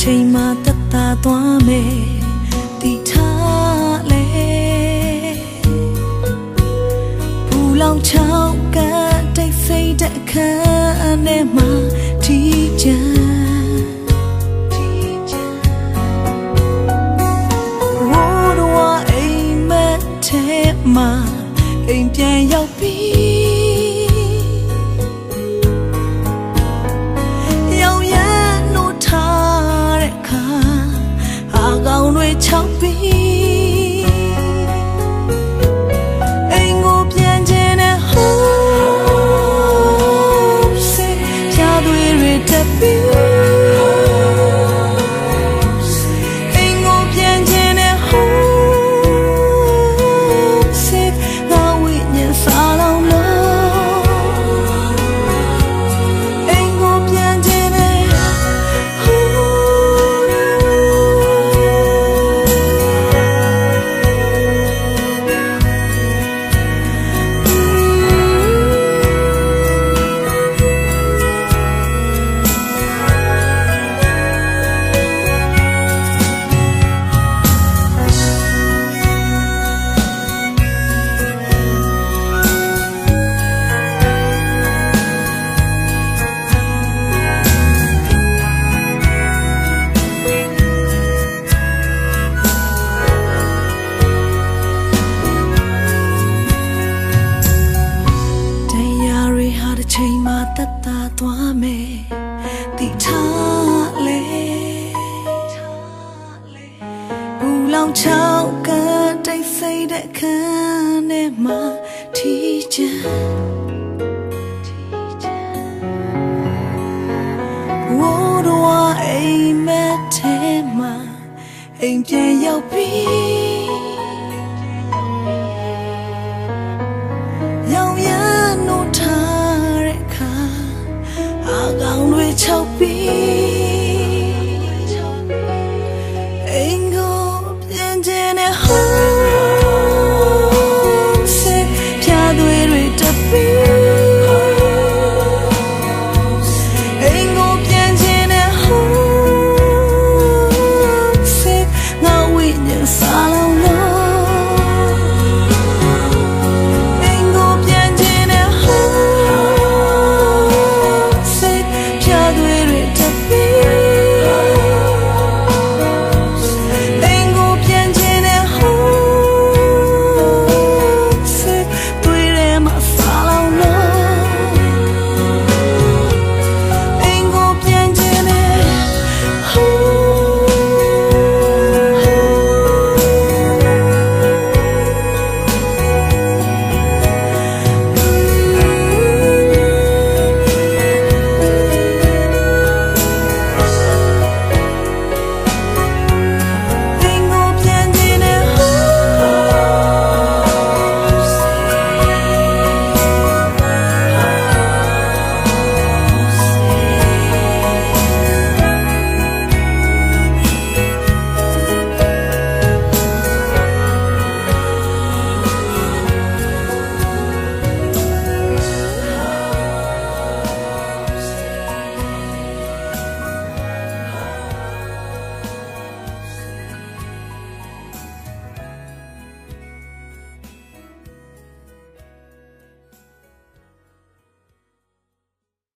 ချိန်မှသက်သာသွားမယ်တီထားလေဘူလောင်ချောက်ကတိတ်ဆိတ်တဲ့အခန်းထဲမှာတီချမ်းတီချမ်းဝိုးတော့အိမ်မက်ထဲမှာအိမ်ပြန်ရောက်ပြီ တွေ င်ချောက်ကတိတ်ဆိတ်တဲ့ခန်းထဲမှာထီချမ်းဝိုးတော့အိမ်မက်ထဲမှာအိမ်ပြန်ရောက်ပြီ